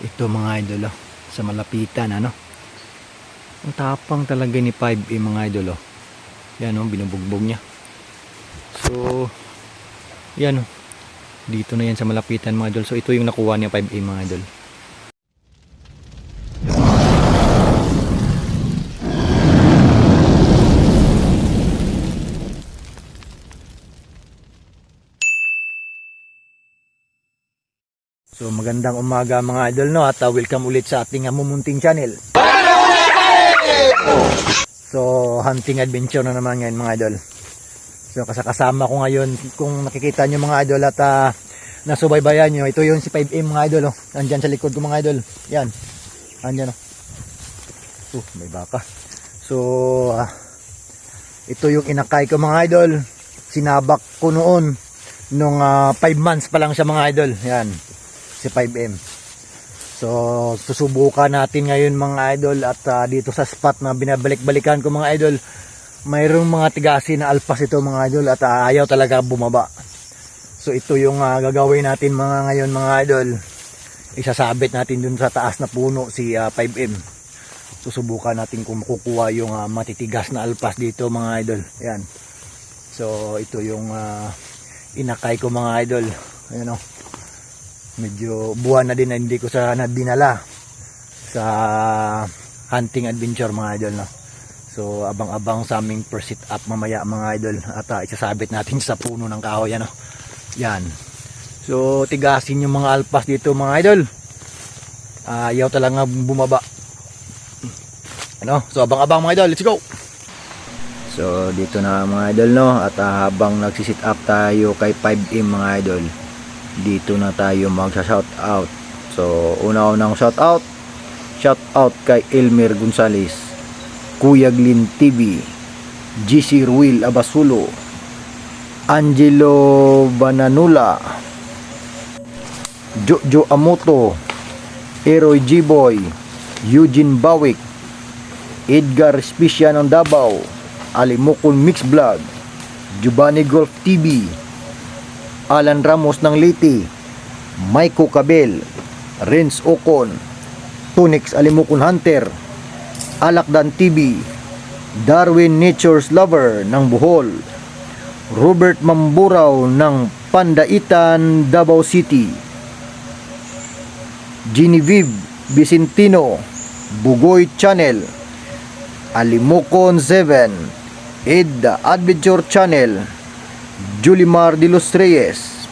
Ito mga idol oh, sa malapitan ano. Ang tapang talaga ni 5A mga idol oh. Yan oh, binubugbog niya. So, yan oh. Dito na yan sa malapitan mga idol. So ito yung nakuha niya 5A mga idol. So magandang umaga mga idol no at uh, welcome ulit sa ating uh, mumunting channel. So hunting adventure na naman ngayon mga idol. So kasakasama ko ngayon kung nakikita nyo mga idol at uh, nasubaybayan nyo. Ito yung si 5M mga idol oh. Nandyan sa likod ko mga idol. Yan. Andyan oh. Uh, may baka. So ah, ito yung inakay ko mga idol. Sinabak ko noon nung 5 months pa lang siya mga idol. Yan si 5M. So, susubukan natin ngayon mga idol at ah, dito sa spot na binabalik-balikan ko mga idol, mayroong mga tigasi na alpas ito mga idol at ah, ayaw talaga bumaba. So, ito yung ah, gagawin natin mga ngayon mga idol. Isasabit natin dun sa taas na puno si ah, 5M. Susubukan natin kung makukuha yung ah, matitigas na alpas dito mga idol. Ayan. So, ito yung ah, inakay ko mga idol. Ayan o medyo buwan na din na hindi ko sa nadinala sa hunting adventure mga idol no. So abang-abang sa aming first up mamaya mga idol at uh, isasabit natin sa puno ng kahoy ano. Yan. So tigasin yung mga alpas dito mga idol. Uh, ayaw talaga bumaba. Ano? So abang-abang mga idol, let's go. So dito na mga idol no at uh, habang nagsi-sit up tayo kay 5M mga idol dito na tayo magsa shout out so una-unang shout out shout out kay Elmer Gonzales Kuya Glyn TV GC Ruil Abasulo Angelo Bananula Jojo Amoto Eroy G-Boy Eugene Bawik Edgar Specia ng Davao Alimokon Mix Vlog Giovanni Golf TV Alan Ramos ng Liti, Maiko Cabel, Renz Ocon, Tunix Alimukon Hunter, Alakdan TV, Darwin Nature's Lover ng Bohol, Robert Mamburaw ng Pandaitan, Davao City, Genevieve Vicentino, Bugoy Channel, Alimokon 7, Ed Adventure Channel, Julimar de los Reyes,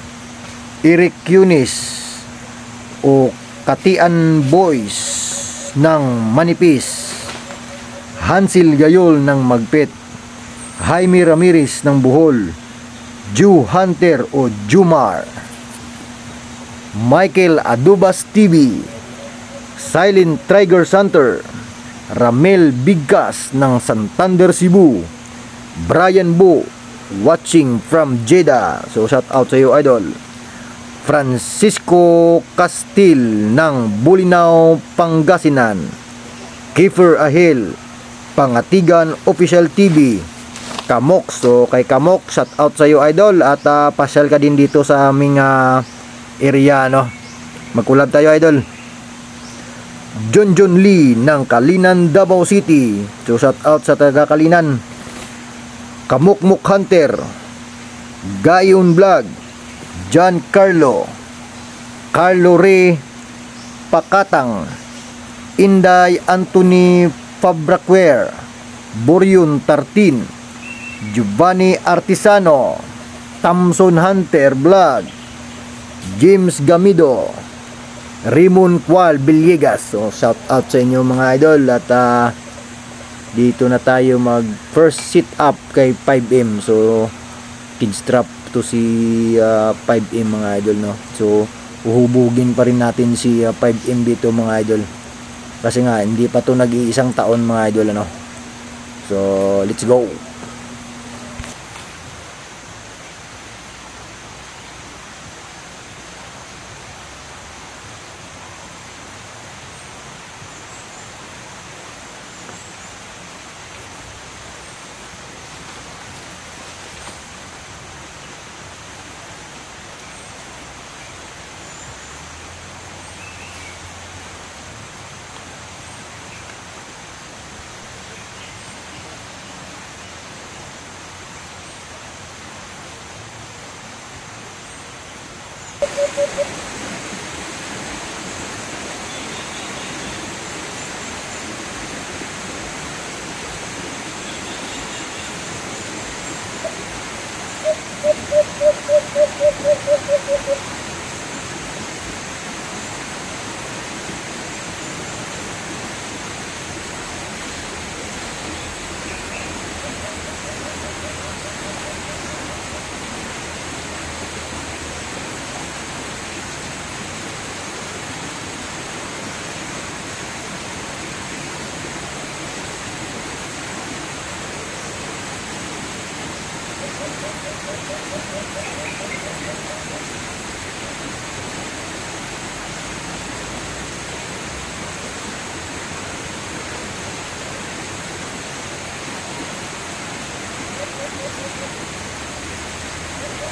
Eric Yunis, o Katian Boys ng Manipis, Hansil Gayol ng Magpet, Jaime Ramirez ng Bohol, Ju Hunter o Jumar, Michael Adubas TV, Silent Tiger Center, Ramel Bigkas ng Santander Cebu, Brian Bo watching from Jeddah. So shout out sa iyo idol. Francisco Castil ng Bulinaw, Pangasinan. Kiefer Ahil, Pangatigan Official TV. Kamok. So kay Kamok, shout out sa iyo idol at uh, pasyal ka din dito sa aming uh, area no. Magkulab tayo idol. John John Lee ng Kalinan, Davao City. So shout out sa taga Kalinan. Kamukmuk Hunter, Gayon Vlog, John Carlo, Carlo Ray Pakatang, Inday Anthony Fabraquer, Buryun Tartin, Giovanni Artisano, Tamson Hunter Vlog, James Gamido, Raymond Cual Villegas. So shout out sa inyo mga idol at uh, dito na tayo mag first sit up kay 5M so kids trap to si uh, 5M mga idol no? So uhubugin pa rin natin si uh, 5M dito mga idol. Kasi nga hindi pa to nag-iisang taon mga idol ano? So let's go So,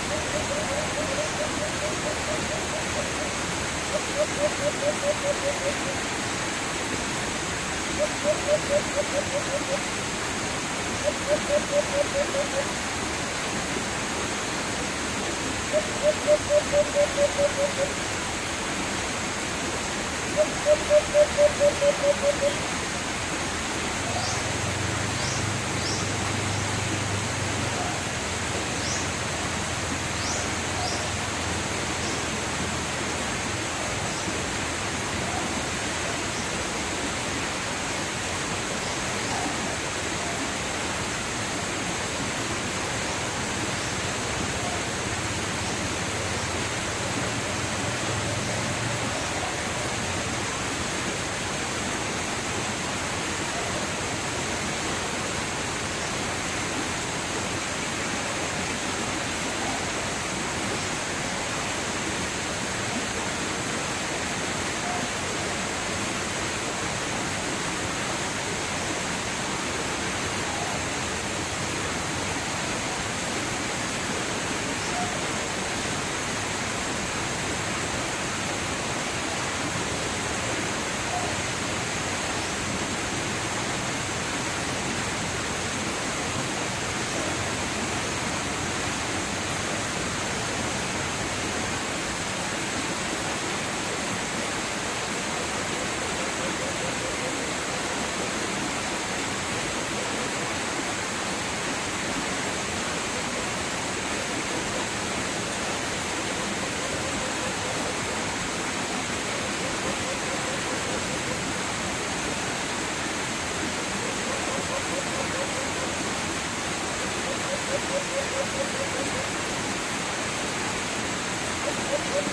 yun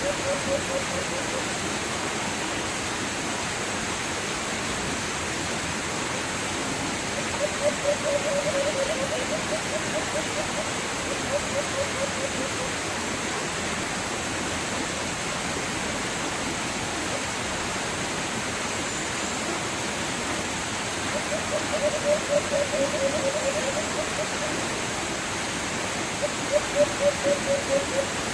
mga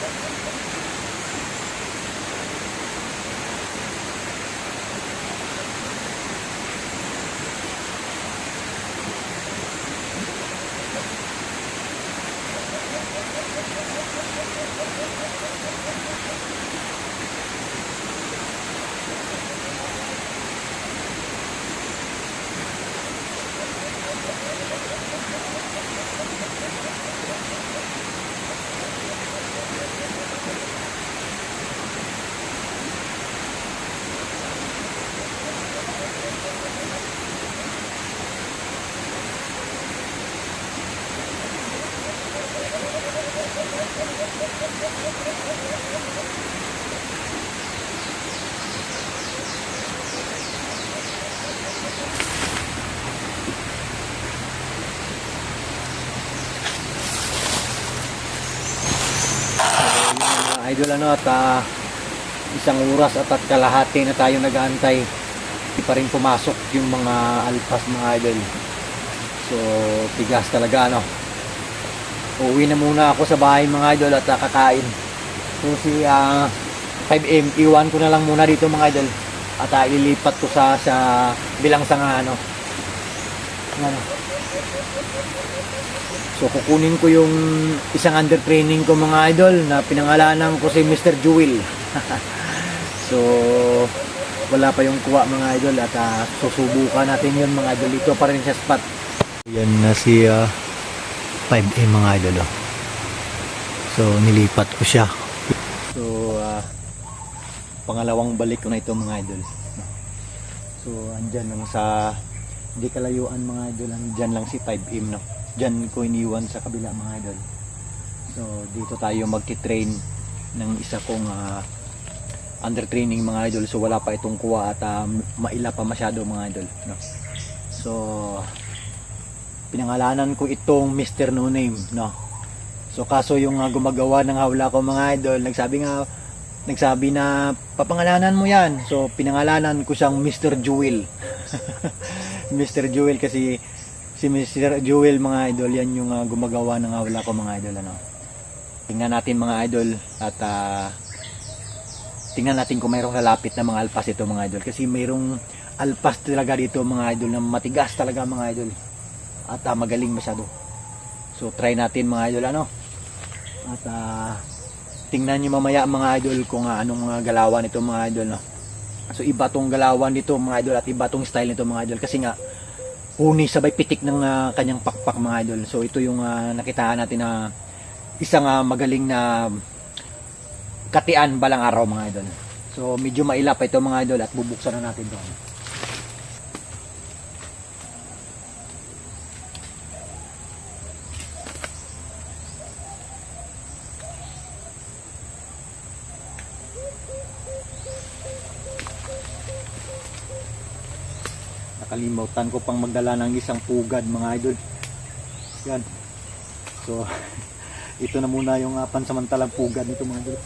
idol ano at ah, isang oras at at kalahati na tayo nag-aantay. Hindi pa rin pumasok yung mga alpas mga idol. So, tigas talaga ano. Uwi na muna ako sa bahay mga idol at kakain. So, si ah, 5M, iwan ko na lang muna dito mga idol. At ah, ilipat ko sa sa bilang sanga ano. Ano. So kukunin ko yung isang under training ko mga idol na pinangalanan ko si Mr. Jewel. so wala pa yung kuha mga idol at ah, susubukan natin yun mga idol. Ito pa rin sa spot. Yan na si ah, 5M mga idol. oh. So nilipat ko siya. So ah, pangalawang balik ko na ito mga idol. So andyan lang sa hindi kalayuan mga idol. Andyan lang si 5M no. Diyan ko iniwan sa kabila mga idol. So dito tayo magti-train ng isa kong ah, under training mga idol. So wala pa itong kuha at ah, maila pa masyado mga idol. No? So pinangalanan ko itong Mr. No Name. No? So kaso yung ah, gumagawa ng hawla ko mga idol, nagsabi nga nagsabi na papangalanan mo yan. So pinangalanan ko siyang Mr. Jewel. Mr. Jewel kasi si Mr. Jewel mga idol yan yung ah, gumagawa ng hawla ko mga idol ano. Tingnan natin mga idol at ah, tingnan natin kung mayroong lalapit na mga alpas ito mga idol kasi mayroong alpas talaga dito mga idol na matigas talaga mga idol at ah, magaling masyado. So try natin mga idol ano. At ah, tingnan nyo mamaya mga idol kung ah, anong mga galawan nito mga idol no. So iba tong galawan nito mga idol at iba tong style nito mga idol kasi nga huni sabay pitik ng ah, kanyang pakpak mga idol. So ito yung ah, nakitaan natin na isang ah, magaling na katian balang araw mga idol. So medyo maila pa ito mga idol at bubuksan na natin doon. Nakalimutan ko pang magdala ng isang pugad mga idol. Yan. So, ito na muna yung uh, pansamantalang pugad nito mga idol.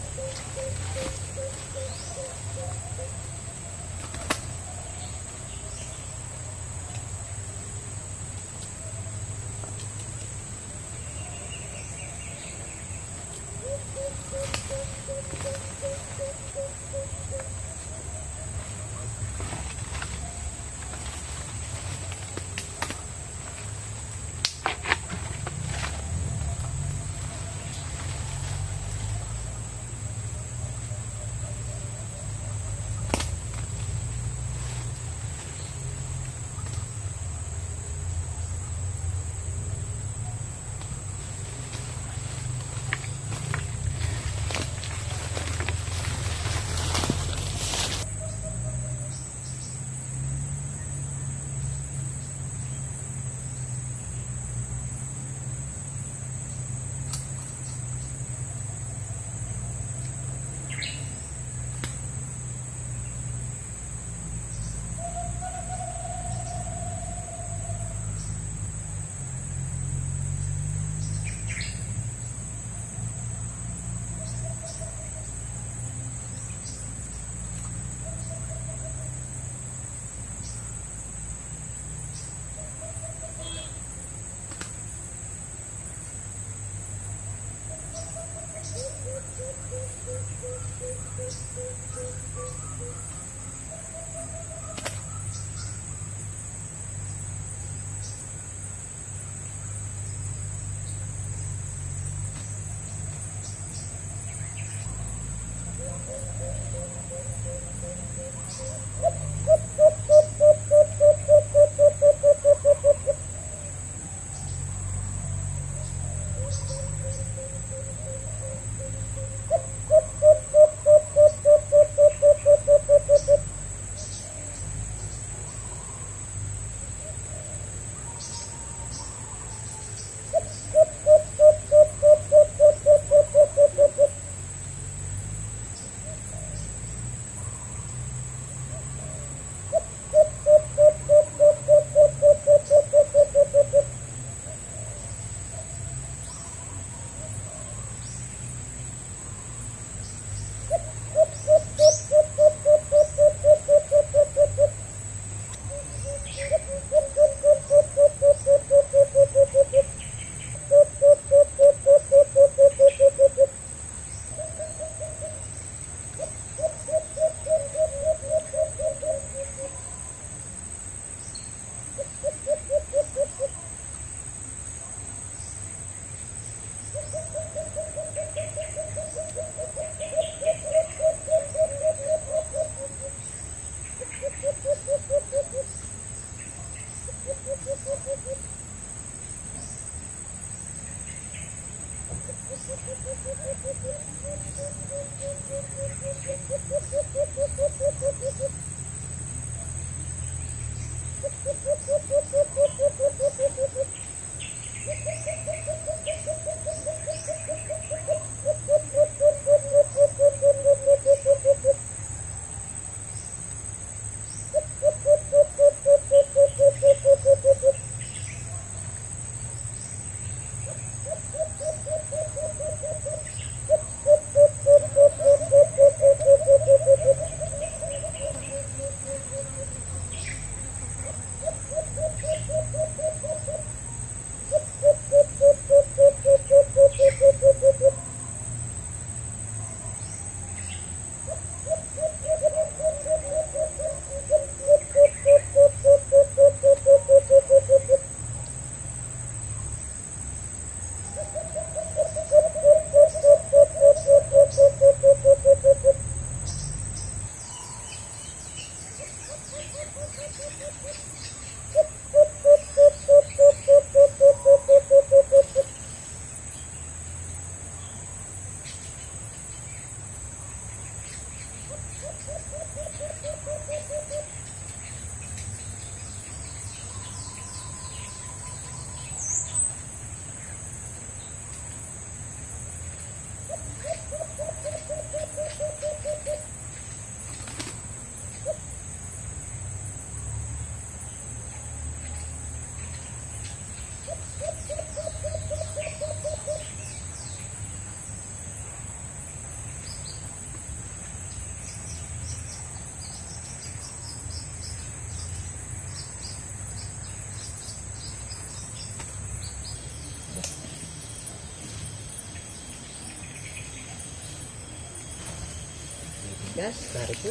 Gas, tarik mo.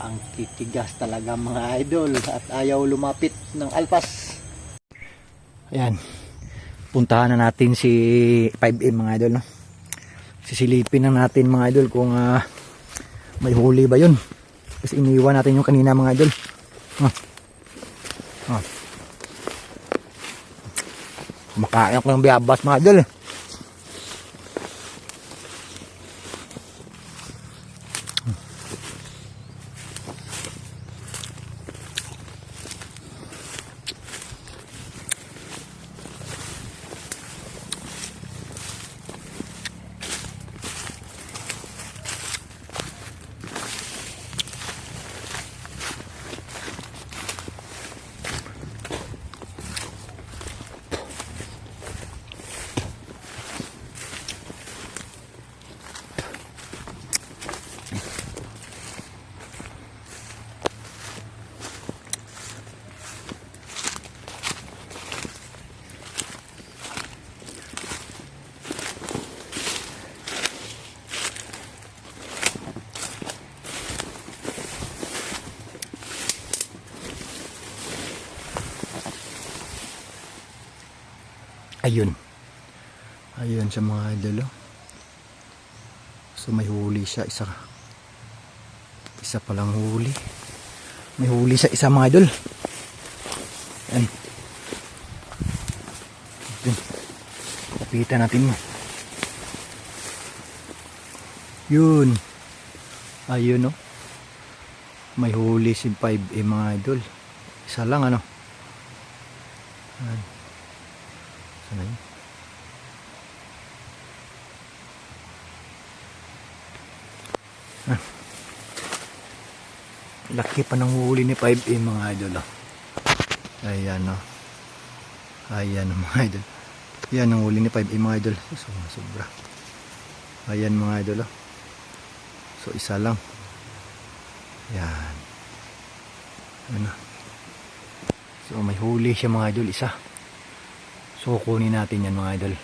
Ang titigas talaga mga idol at ayaw lumapit ng alpas. Ayan. Puntahan na natin si 5M mga idol. No? Sisilipin na natin mga idol kung ah, may huli ba yun. Kasi iniwan natin yung kanina mga idol. Ah. Ah. Makain ko ng biyabas mga idol. eh. Ayun. Ayun sa mga idol. oh. So may huli siya isa. Isa palang huli. May huli sa isa mga idol. Yan. Lapitan natin mo. Yun. Ayun oh. May huli si 5 eh, mga idol. Isa lang ano. Yan. Yun? Ah. Laki pa ng huli ni 5A mga idol. Oh. Ayan oh. Ayan mga idol. Yan ang huli ni 5A mga idol. So, sobra. Ayan mga idol. Oh. So isa lang. Yan. Ano. So may huli siya mga idol. Isa. So kunin natin yan mga idol.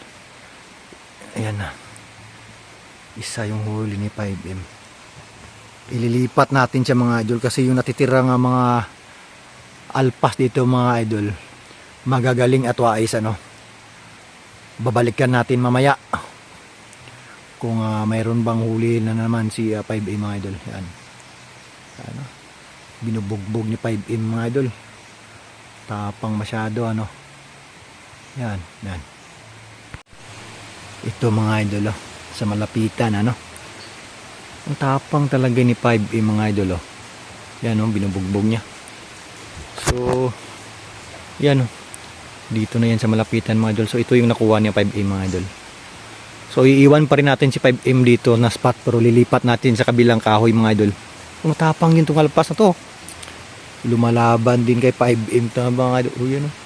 Ayan na. Isa yung huli ni 5M. Ililipat natin siya mga idol kasi yung natitira nga mga alpas dito mga idol. Magagaling at wais ano. Babalikan natin mamaya. Kung ah, mayroon bang huli na naman si ah, 5M mga idol. Yan. Ano? Binubugbog ni 5M mga idol. Tapang masyado ano. Yan, yan. Ito mga idol oh, sa malapitan ano. Ang tapang talaga ni 5A mga idol. Yan oh, binubugbog niya. So, yan oh. Dito na yan sa malapitan mga idol. So, ito yung nakuha niya 5A mga idol. So, iiwan pa rin natin si 5M dito na spot pero lilipat natin sa kabilang kahoy mga idol. Matapang yung tungalpas na to. Lumalaban din kay 5M to mga idol. Oh, yan oh.